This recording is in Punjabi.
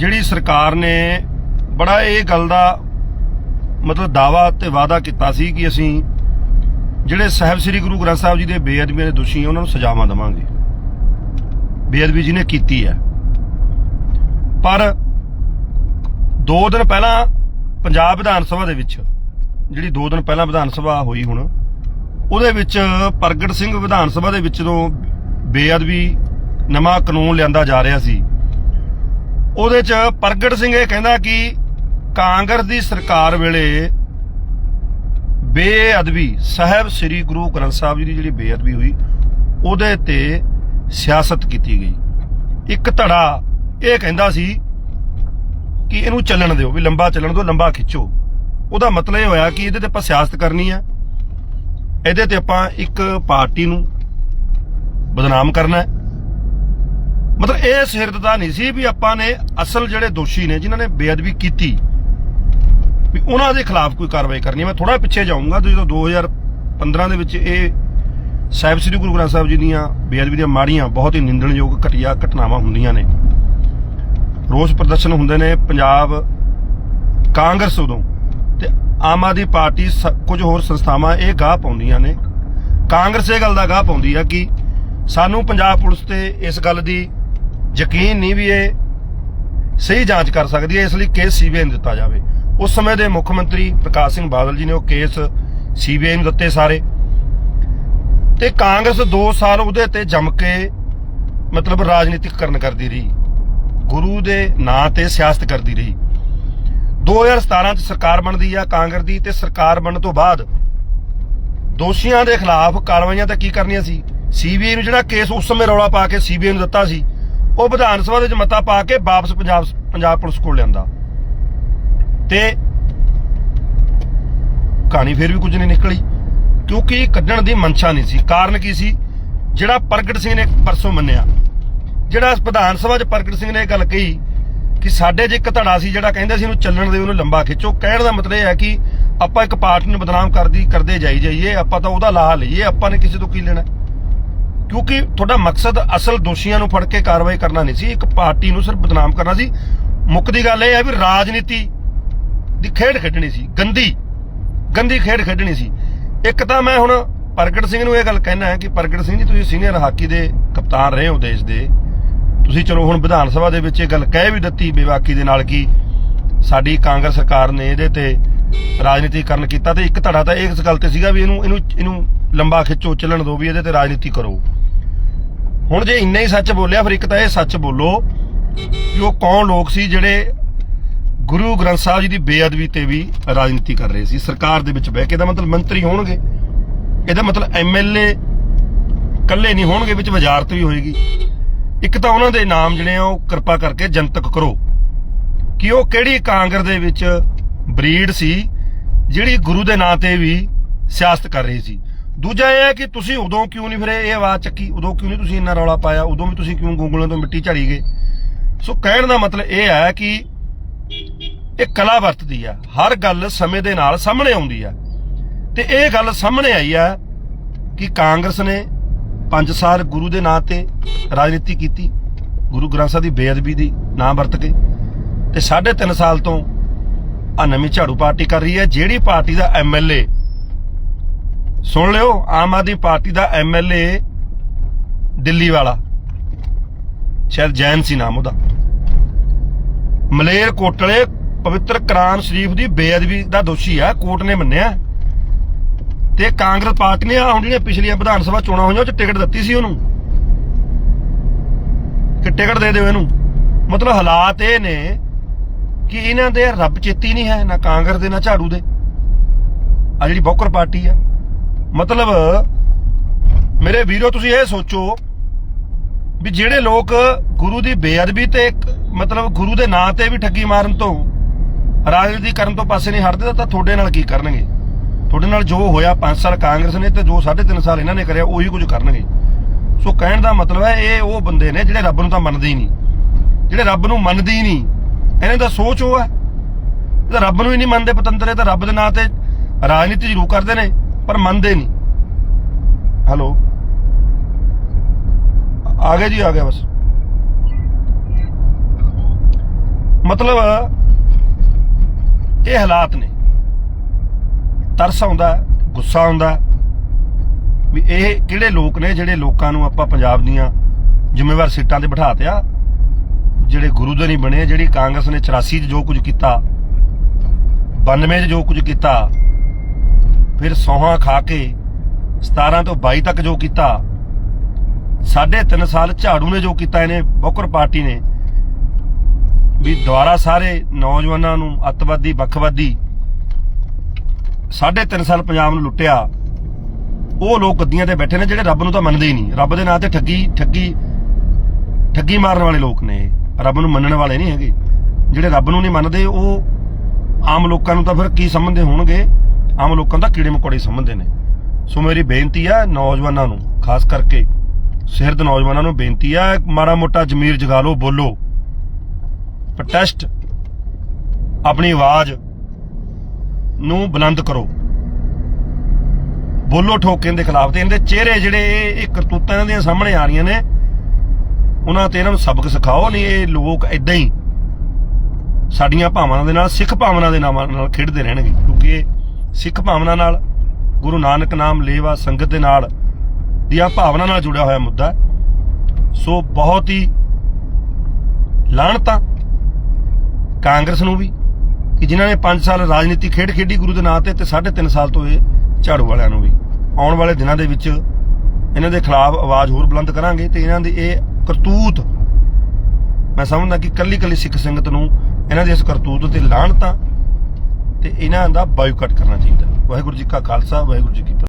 ਜਿਹੜੀ ਸਰਕਾਰ ਨੇ ਬੜਾ ਇਹ ਗੱਲ ਦਾ ਮਤਲਬ ਦਾਵਾ ਤੇ ਵਾਅਦਾ ਕੀਤਾ ਸੀ ਕਿ ਅਸੀਂ ਜਿਹੜੇ ਸਾਹਿਬ ਸ੍ਰੀ ਗੁਰੂ ਗ੍ਰੰਥ ਸਾਹਿਬ ਜੀ ਦੇ ਬੇਅਦਬੀ ਦੇ ਦੋਸ਼ੀ ਉਹਨਾਂ ਨੂੰ ਸਜ਼ਾਵਾਂ ਦੇਵਾਂਗੇ। ਬੇਅਦਬੀ ਜਿਹਨੇ ਕੀਤੀ ਹੈ। ਪਰ 2 ਦਿਨ ਪਹਿਲਾਂ ਪੰਜਾਬ ਵਿਧਾਨ ਸਭਾ ਦੇ ਵਿੱਚ, ਜਿਹੜੀ 2 ਦਿਨ ਪਹਿਲਾਂ ਵਿਧਾਨ ਸਭਾ ਹੋਈ ਹੁਣ, ਉਹਦੇ ਵਿੱਚ ਪ੍ਰਗਟ ਸਿੰਘ ਵਿਧਾਨ ਸਭਾ ਦੇ ਵਿੱਚ ਜਦੋਂ ਬੇਅਦਬੀ ਨਵਾਂ ਕਾਨੂੰਨ ਲਿਆਂਦਾ ਜਾ ਰਿਹਾ ਸੀ। ਉਹਦੇ 'ਚ ਪ੍ਰਗਟ ਸਿੰਘ ਇਹ ਕਹਿੰਦਾ ਕਿ ਕਾਂਗਰਸ ਦੀ ਸਰਕਾਰ ਵੇਲੇ ਬੇਅਦਬੀ, ਸਾਹਿਬ ਸ੍ਰੀ ਗੁਰੂ ਗ੍ਰੰਥ ਸਾਹਿਬ ਜੀ ਦੀ ਜਿਹੜੀ ਬੇਅਦਬੀ ਹੋਈ, ਉਹਦੇ ਤੇ ਸਿਆਸਤ ਕੀਤੀ ਗਈ। ਇੱਕ ਧੜਾ ਇਹ ਕਹਿੰਦਾ ਸੀ ਕਿ ਇਹਨੂੰ ਚੱਲਣ ਦਿਓ, ਵੀ ਲੰਬਾ ਚੱਲਣ ਦਿਓ, ਲੰਬਾ ਖਿੱਚੋ। ਉਹਦਾ ਮਤਲਬ ਇਹ ਹੋਇਆ ਕਿ ਇਹਦੇ ਤੇ ਆਪਾਂ ਸਿਆਸਤ ਕਰਨੀ ਹੈ। ਇਹਦੇ ਤੇ ਆਪਾਂ ਇੱਕ ਪਾਰਟੀ ਨੂੰ ਬਦਨਾਮ ਕਰਨਾ ਹੈ। ਮਤਲਬ ਇਹ ਸਿਰਦਤਾ ਨਹੀਂ ਸੀ ਵੀ ਆਪਾਂ ਨੇ ਅਸਲ ਜਿਹੜੇ ਦੋਸ਼ੀ ਨੇ, ਜਿਨ੍ਹਾਂ ਨੇ ਬੇਅਦਬੀ ਕੀਤੀ, ਵੀ ਉਹਨਾਂ ਦੇ ਖਿਲਾਫ ਕੋਈ ਕਾਰਵਾਈ ਕਰਨੀ ਮੈਂ ਥੋੜਾ ਪਿੱਛੇ ਜਾਊਂਗਾ ਜਦੋਂ 2015 ਦੇ ਵਿੱਚ ਇਹ ਸਾਹਿਬ ਸ੍ਰੀ ਗੁਰੂ ਗ੍ਰੰਥ ਸਾਹਿਬ ਜੀ ਦੀਆਂ ਬੇਅਦਬੀ ਦੀਆਂ ਮਾੜੀਆਂ, ਬਹੁਤ ਹੀ ਨਿੰਦਣਯੋਗ ਘਟੀਆ ਘਟਨਾਵਾਂ ਹੁੰਦੀਆਂ ਨੇ। ਰੋਸ ਪ੍ਰਦਰਸ਼ਨ ਹੁੰਦੇ ਨੇ ਪੰਜਾਬ ਕਾਂਗਰਸ ਉਦੋਂ, ਤੇ ਆਮ ਆਦਮੀ ਪਾਰਟੀ ਸ- ਕੁਝ ਹੋਰ ਸੰਸਥਾਵਾਂ ਇਹ ਗਾਹ ਪਾਉਂਦੀਆਂ ਨੇ। ਕਾਂਗਰਸ ਇਹ ਗੱਲ ਦਾ ਗਾਹ ਪਾਉਂਦੀ ਆ ਕਿ ਸਾਨੂੰ ਪੰਜਾਬ ਪੁਲਿਸ ਤੇ ਇਸ ਗੱਲ ਦੀ ਯਕੀਨ ਨਹੀਂ ਵੀ ਇਹ ਸਹੀ ਜਾਂਚ ਕਰ ਸਕਦੀ ਹੈ, ਇਸ ਲਈ ਕੇਸ ਸੀਬੀਆਈ ਨੂੰ ਦਿੱਤਾ ਜਾਵੇ। ਉਸ ਸਮੇਂ ਦੇ ਮੁੱਖ ਮੰਤਰੀ ਪ੍ਰਕਾਸ਼ ਸਿੰਘ ਬਾਦਲ ਜੀ ਨੇ ਉਹ ਕੇਸ ਸੀਬੀਆਈ ਨੂੰ ਦਿੱਤੇ ਸਾਰੇ। ਤੇ ਕਾਂਗਰਸ 2 ਸਾਲ ਉਹਦੇ ਤੇ ਜੰਮ ਕੇ ਮਤਲਬ ਰਾਜਨੀਤਿਕਕਰਨ ਕਰਦੀ ਰਹੀ। ਗੁਰੂ ਦੇ ਨਾਂ ਤੇ ਸਿਆਸਤ ਕਰਦੀ ਰਹੀ। 2017 ਚ ਸਰਕਾਰ ਬਣਦੀ ਆ ਕਾਂਗਰਸ ਦੀ ਤੇ ਸਰਕਾਰ ਬਣਨ ਤੋਂ ਬਾਅਦ ਦੋਸ਼ੀਆਂ ਦੇ ਖਿਲਾਫ ਕਾਰਵਾਈਆਂ ਤਾਂ ਕੀ ਕਰਨੀਆਂ ਸੀ? ਸੀਬੀਆਈ ਨੂੰ ਜਿਹੜਾ ਕੇਸ ਉਸ ਸਮੇਂ ਰੌਲਾ ਪਾ ਕੇ ਸੀਬੀਆਈ ਨੂੰ ਦਿੱਤਾ ਸੀ ਉਹ ਵਿਧਾਨ ਸਭਾ ਦੇ ਵਿੱਚ ਮਤਾ ਪਾ ਕੇ ਵਾਪਸ ਪੰਜਾਬ ਪੰਜਾਬ ਪੁਲਿਸ ਕੋਲ ਲਿਆਂਦਾ। ਤੇ ਕਹਾਣੀ ਫਿਰ ਵੀ ਕੁਝ ਨਹੀਂ ਨਿਕਲੀ, ਕਿਉਂਕਿ ਕੱਢਣ ਦੀ ਮਨਸ਼ਾ ਨਹੀਂ ਸੀ। ਕਾਰਨ ਕੀ ਸੀ? ਜਿਹੜਾ ਪ੍ਰਗਟ ਸਿੰਘ ਨੇ ਪਰਸੋਂ ਮੰਨਿਆ। ਜਿਹੜਾ ਵਿਧਾਨ ਸਭਾ 'ਚ ਪ੍ਰਗਟ ਸਿੰਘ ਨੇ ਇਹ ਗੱਲ ਕਹੀ ਕਿ ਸਾਡੇ 'ਚ ਇੱਕ ਧੜਾ ਸੀ ਜਿਹੜਾ ਕਹਿੰਦਾ ਸੀ ਇਹਨੂੰ ਚੱਲਣ ਦੇ, ਉਹਨੂੰ ਲੰਬਾ ਖਿੱਚੋ। ਕਹਿਣ ਦਾ ਮਤਲਬ ਇਹ ਹੈ ਕਿ ਆਪਾਂ ਇੱਕ ਪਾਰਟੀ ਨੂੰ ਬਦਨਾਮ ਕਰਦੀ, ਕਰਦੇ ਜਾਈ ਜਾਈਏ, ਆਪਾਂ ਤਾਂ ਉਹਦਾ ਲਾਹਾ ਲਈਏ, ਆਪਾਂ ਨੇ ਕਿਸੇ ਤੋਂ ਕੀ ਲੈਣਾ? ਕਿਉਂਕਿ ਤੁਹਾਡਾ ਮਕਸਦ ਅਸਲ ਦੋਸ਼ੀਆਂ ਨੂੰ ਫੜ ਕੇ ਕਾਰਵਾਈ ਕਰਨਾ ਨਹੀਂ ਸੀ, ਇੱਕ ਪਾਰਟੀ ਨੂੰ ਸਿਰਫ ਬਦਨਾਮ ਕਰਨਾ ਸੀ। ਮੁੱਕਦੀ ਗੱਲ ਇਹ ਹੈ ਵੀ ਰਾਜਨੀਤੀ ਦੀ ਖੇਡ ਖੇਡਣੀ ਸੀ, ਗੰਦੀ ਗੰਦੀ ਖੇਡ ਖੇਡਣੀ ਸੀ। ਇੱਕ ਤਾਂ ਮੈਂ ਹੁਣ ਪ੍ਰਗਟ ਸਿੰਘ ਨੂੰ ਇਹ ਗੱਲ ਕਹਿਣਾ ਹੈ ਕਿ ਪ੍ਰਗਟ ਸਿੰਘ ਜੀ, ਤੁਸੀਂ ਸੀਨੀਅਰ ਹਾਕੀ ਦੇ ਕਪਤਾਨ ਰਹੇ ਹੋ ਦੇਸ਼ ਦੇ। ਤੁਸੀਂ ਚਲੋ ਹੁਣ ਵਿਧਾਨ ਸਭਾ ਦੇ ਵਿੱਚ ਇਹ ਗੱਲ ਕਹਿ ਵੀ ਦਿੱਤੀ ਬੇਵਾਕੀ ਦੇ ਨਾਲ ਕਿ ਸਾਡੀ ਕਾਂਗਰਸ ਸਰਕਾਰ ਨੇ ਇਹਦੇ ਤੇ ਰਾਜਨੀਤੀਕਰਨ ਕੀਤਾ ਤੇ ਇੱਕ ਧੜਾ ਤਾਂ ਇਸ ਗੱਲ ਤੇ ਸੀਗਾ ਵੀ ਇਹਨੂੰ ਇਹਨੂੰ ਇਹਨੂੰ ਲੰਬਾ ਖਿੱਚੋ, ਚੱਲਣ ਦਿਓ ਵੀ ਇਹਦੇ ਤੇ ਰਾਜਨੀਤੀ ਕਰੋ। ਹੁਣ ਜੇ ਇੰਨਾ ਹੀ ਸੱਚ ਬੋਲਿਆ, ਫਿਰ ਇੱਕ ਤਾਂ ਇਹ ਸੱਚ ਬੋਲੋ ਕਿ ਉਹ ਕੌਣ ਲੋਕ ਸੀ ਜਿਹੜੇ ਗੁਰੂ ਗ੍ਰੰਥ ਸਾਹਿਬ ਜੀ ਦੀ ਬੇਅਦਬੀ ਤੇ ਵੀ ਰਾਜਨੀਤੀ ਕਰ ਰਹੇ ਸੀ? ਸਰਕਾਰ ਦੇ ਵਿੱਚ ਬਹਿ ਕੇ ਇਹਦਾ ਮਤਲਬ ਮੰਤਰੀ ਹੋਣਗੇ। ਇਹਦਾ ਮਤਲਬ ਐਮਐਲਏ ਇਕੱਲੇ ਨਹੀਂ ਹੋਣਗੇ, ਵਿੱਚ ਵਜ਼ਾਰਤ ਵੀ ਹੋਏਗੀ। ਇੱਕ ਤਾਂ ਉਹਨਾਂ ਦੇ ਨਾਮ ਜਿਹੜੇ ਆ, ਉਹ ਕਿਰਪਾ ਕਰਕੇ ਜਨਤਕ ਕਰੋ। ਕਿ ਉਹ ਕਿਹੜੀ ਕਾਂਗਰਸ ਦੇ ਵਿੱਚ ਬਰੀਡ ਸੀ, ਜਿਹੜੀ ਗੁਰੂ ਦੇ ਨਾਂ ਤੇ ਵੀ ਸਿਆਸਤ ਕਰ ਰਹੀ ਸੀ? ਦੂਜਾ ਇਹ ਹੈ ਕਿ ਤੁਸੀਂ ਉਦੋਂ ਕਿਉਂ ਨਹੀਂ ਫਿਰ? ਇਹ ਆਵਾਜ਼ ਚੱਕੀ। ਉਦੋਂ ਕਿਉਂ ਨਹੀਂ ਤੁਸੀਂ ਇੰਨਾ ਰੌਲਾ ਪਾਇਆ? ਉਦੋਂ ਵੀ ਤੁਸੀਂ ਕਿਉਂ ਗੁੰਗਲਾਂ ਤੋਂ ਮਿੱਟੀ ਝਾੜੀ ਗਏ? ਸੋ ਕਹਿਣ ਦਾ ਮਤਲਬ ਇਹ ਹੈ ਕਿ ਇਹ ਕਲਾ ਵਰਤਦੀ ਆ। ਹਰ ਗੱਲ ਸਮੇਂ ਦੇ ਨਾਲ ਸਾਹਮਣੇ ਆਉਂਦੀ ਆ। ਤੇ ਇਹ ਗੱਲ ਸਾਹਮਣੇ ਆਈ ਆ ਕਿ ਕਾਂਗਰਸ ਨੇ 5 ਸਾਲ ਗੁਰੂ ਦੇ ਨਾਂ ਤੇ ਰਾਜਨੀਤੀ ਕੀਤੀ। ਗੁਰੂ ਗ੍ਰੰਥ ਸਾਹਿਬ ਦੀ ਬੇਅਦਬੀ ਦੀ ਨਾਂ ਵਰਤ ਕੇ। ਤੇ 3.5 ਸਾਲ ਤੋਂ ਆ ਨਵੀਂ ਝਾੜੂ ਪਾਰਟੀ ਕਰ ਰਹੀ ਹੈ। ਜਿਹੜੀ ਪਾਰਟੀ ਦਾ ਐਮਐਲਏ ਸੁਣ ਲਿਓ, ਆਮ ਆਦਮੀ ਪਾਰਟੀ ਦਾ ਐਮਐਲਏ ਦਿੱਲੀ ਵਾਲਾ। ਸ਼ਾਇਦ ਜੈਨ ਸੀ ਨਾਮ ਉਹਦਾ। ਮਲੇਰ ਕੋਟਲੇ ਪਵਿੱਤਰ ਕੁਰਾਨ ਸ਼ਰੀਫ ਦੀ ਬੇਅਦਬੀ ਦਾ ਦੋਸ਼ੀ ਆ, ਕੋਰਟ ਨੇ ਮੰਨਿਆ। ਤੇ ਕਾਂਗਰਸ ਪਾਰਟੀ ਨੇ ਹੁਣ ਜਿਹੜੀਆਂ ਪਿਛਲੀਆਂ ਵਿਧਾਨ ਸਭਾ ਚੋਣਾਂ ਹੋਈਆਂ, ਉਹ ਚ ਟਿਕਟ ਦਿੱਤੀ ਸੀ ਉਹਨੂੰ। ਕਿ ਟਿਕਟ ਦੇ ਦਿਓ ਇਹਨੂੰ। ਮਤਲਬ ਹਾਲਾਤ ਇਹ ਨੇ ਕਿ ਇਹਨਾਂ ਦੇ ਰੱਬ ਚੇਤੀ ਨਹੀਂ ਹੈ, ਨਾ ਕਾਂਗਰਸ ਦੇ, ਨਾ ਝਾੜੂ ਦੇ। ਆ ਜਿਹੜੀ ਬੌਕਰ ਪਾਰਟੀ ਆ। ਮਤਲਬ, ਮੇਰੇ ਵੀਰੋ, ਤੁਸੀਂ ਇਹ ਸੋਚੋ ਵੀ ਜਿਹੜੇ ਲੋਕ ਗੁਰੂ ਦੀ ਬੇਅਦਬੀ ਤੇ ਮਤਲਬ ਗੁਰੂ ਦੇ ਨਾਂ ਤੇ ਵੀ ਠੱਗੀ ਮਾਰਨ ਤੋਂ, ਰਾਜਨੀਤੀ ਕਰਨ ਤੋਂ ਪਾਸੇ ਨਹੀਂ ਹਟਦੇ, ਤਾਂ ਤੁਹਾਡੇ ਨਾਲ ਕੀ ਕਰਨਗੇ? ਤੁਹਾਡੇ ਨਾਲ ਜੋ ਹੋਇਆ 5 ਸਾਲ ਕਾਂਗਰਸ ਨੇ ਤੇ ਜੋ 3.5 ਸਾਲ ਇਹਨਾਂ ਨੇ ਕਰਿਆ, ਉਹੀ ਕੁਝ ਕਰਨਗੇ। ਸੋ ਕਹਿਣ ਦਾ ਮਤਲਬ ਹੈ, ਇਹ ਉਹ ਬੰਦੇ ਨੇ ਜਿਹੜੇ ਰੱਬ ਨੂੰ ਤਾਂ ਮੰਨਦੇ ਹੀ ਨਹੀਂ। ਜਿਹੜੇ ਰੱਬ ਨੂੰ ਮੰਨਦੇ ਹੀ ਨਹੀਂ, ਇਹਨਾਂ ਦਾ ਸੋਚ ਉਹ ਹੈ। ਇਹ ਰੱਬ ਨੂੰ ਹੀ ਨਹੀਂ ਮੰਨਦੇ ਪਤੰਦਰ ਤਾਂ ਰੱਬ ਦੇ ਨਾਂ ਤੇ ਰਾਜਨੀਤੀ ਜ਼ਰੂਰ ਕਰਦੇ ਨੇ। ਪਰ ਮੰਨਦੇ ਨਹੀਂ। ਹੈਲੋ ਆ ਗਿਆ ਜੀ, ਆ ਗਿਆ ਬਸ। ਮਤਲਬ ਇਹ ਹਾਲਾਤ ਨੇ। ਤਰਸ ਆਉਂਦਾ, ਗੁੱਸਾ ਆਉਂਦਾ। ਵੀ ਇਹ ਕਿਹੜੇ ਲੋਕ ਨੇ ਜਿਹੜੇ ਲੋਕਾਂ ਨੂੰ ਆਪਾਂ ਪੰਜਾਬ ਦੀਆਂ ਜ਼ਿੰਮੇਵਾਰ ਸੀਟਾਂ ਤੇ ਬਿਠਾ ਤਿਆ ਜਿਹੜੇ ਗੁਰੂ ਦੇ ਨਹੀਂ ਬਣੇ, ਜਿਹੜੀ ਕਾਂਗਰਸ ਨੇ 84 ਚ ਜੋ ਕੁਝ ਕੀਤਾ 92 ਚ ਜੋ ਕੁਝ ਕੀਤਾ ਫਿਰ ਸੌਹਾਂ ਖਾ ਕੇ 17 ਤੋਂ 22 ਤੱਕ ਜੋ ਕੀਤਾ, ਸਾਢੇ ਤਿੰਨ ਸਾਲ ਝਾੜੂ ਨੇ ਜੋ ਕੀਤਾ ਇਹਨੇ, ਬੋਕਰ ਪਾਰਟੀ ਨੇ, ਵੀ ਦੁਆਰਾ ਸਾਰੇ ਨੌਜਵਾਨਾਂ ਨੂੰ ਅੱਤਵਾਦੀ, ਵੱਖਵਾਦੀ ਸਾਢੇ ਤਿੰਨ ਸਾਲ ਪੰਜਾਬ ਨੂੰ ਲੁੱਟਿਆ। ਉਹ ਲੋਕ ਗੱਦੀਆਂ ਤੇ ਬੈਠੇ ਨੇ ਜਿਹੜੇ ਰੱਬ ਨੂੰ ਤਾਂ ਮੰਨਦੇ ਹੀ ਨਹੀਂ। ਰੱਬ ਦੇ ਨਾਂ ਤੇ ਠੱਗੀ ਠੱਗੀ ਠੱਗੀ ਮਾਰਨ ਵਾਲੇ ਲੋਕ ਨੇ ਰੱਬ ਨੂੰ ਮੰਨਣ ਵਾਲੇ ਨਹੀਂ ਹੈਗੇ। ਜਿਹੜੇ ਰੱਬ ਨੂੰ ਨਹੀਂ ਮੰਨਦੇ, ਉਹ ਆਮ ਲੋਕਾਂ ਨੂੰ ਤਾਂ ਫਿਰ ਕੀ ਸਮਝਦੇ ਹੋਣਗੇ? ਆਮ ਲੋਕਾਂ ਦਾ ਕੀੜੇ ਮਕੌੜੇ ਸਮਝਦੇ ਨੇ। ਸੋ ਮੇਰੀ ਬੇਨਤੀ ਆ ਨੌਜਵਾਨਾਂ ਨੂੰ, ਖਾਸ ਕਰਕੇ ਸਿਰਦ ਨੌਜਵਾਨਾਂ ਨੂੰ ਬੇਨਤੀ ਆ, ਮਾੜਾ ਮੋਟਾ ਜ਼ਮੀਰ ਜਗਾ ਲਓ, ਬੋਲੋ। ਪ੍ਰੋਟੈਸਟ ਆਪਣੀ ਆਵਾਜ਼ ਨੂੰ ਬੁਲੰਦ ਕਰੋ। ਬੋਲੋ ਠੋਕੇ ਦੇ ਖਿਲਾਫ ਤੇ ਇਹਦੇ ਚਿਹਰੇ ਜਿਹੜੇ ਇਹ- ਕਰਤੂਤਾਂ ਇਹਨਾਂ ਦੀਆਂ ਸਾਹਮਣੇ ਆ ਰਹੀਆਂ ਨੇ, ਉਹਨਾਂ ਤੇ ਇਹਨਾਂ ਨੂੰ ਸਬਕ ਸਿਖਾਓ, ਨਹੀਂ ਇਹ ਲੋਕ ਇਦਾਂ ਹੀ ਸਾਡੀਆਂ ਭਾਵਨਾਵਾਂ ਦੇ ਨਾਲ, ਸਿੱਖ ਭਾਵਨਾ ਦੇ ਨਾਮਾਂ ਨਾਲ ਖੇਡਦੇ ਰਹਿਣਗੇ, ਕਿਉਂਕਿ ਇਹ ਸਿੱਖ ਭਾਵਨਾ ਨਾਲ, ਗੁਰੂ ਨਾਨਕ ਨਾਮ ਲੇਵਾ ਸੰਗਤ ਦੇ ਨਾਲ ਦੀਆਂ ਭਾਵਨਾ ਨਾਲ ਜੁੜਿਆ ਹੋਇਆ ਮੁੱਦਾ ਸੋ ਬਹੁਤ ਹੀ ਲਾਹਣਤਾਂ ਕਾਂਗਰਸ ਨੂੰ ਵੀ ਕਿ ਜਿਨ੍ਹਾਂ ਨੇ 5 ਸਾਲ ਰਾਜਨੀਤੀ ਖੇਡ ਖੇਡੀ ਗੁਰੂ ਦੇ ਨਾਂ ਤੇ ਤੇ 3.5 ਸਾਲ ਤੋਂ ਇਹ ਝਾੜੂ ਵਾਲਿਆਂ ਨੂੰ ਵੀ। ਆਉਣ ਵਾਲੇ ਦਿਨਾਂ ਦੇ ਵਿੱਚ ਇਹਨਾਂ ਦੇ ਖਿਲਾਫ ਆਵਾਜ਼ ਹੋਰ ਬੁਲੰਦ ਕਰਾਂਗੇ ਤੇ ਇਹਨਾਂ ਦੀ ਇਹ ਕਰਤੂਤ, ਮੈਂ ਸਮਝਦਾ ਕਿ ਕੱਲੀ ਕੱਲੀ ਸਿੱਖ ਸੰਗਤ ਨੂੰ ਇਹਨਾਂ ਦੀ ਇਸ ਕਰਤੂਤ ਤੇ ਲਾਹਣਤਾਂ ਤੇ ਇਹਨਾਂ ਦਾ ਬਾਈਕਾਟ ਕਰਨਾ ਚਾਹੀਦਾ। ਵਾਹਿਗੁਰੂ ਜੀ ਕਾ ਖਾਲਸਾ ਵਾਹਿਗੁਰੂ ਜੀ ਕੀ ਫਤਿਹ।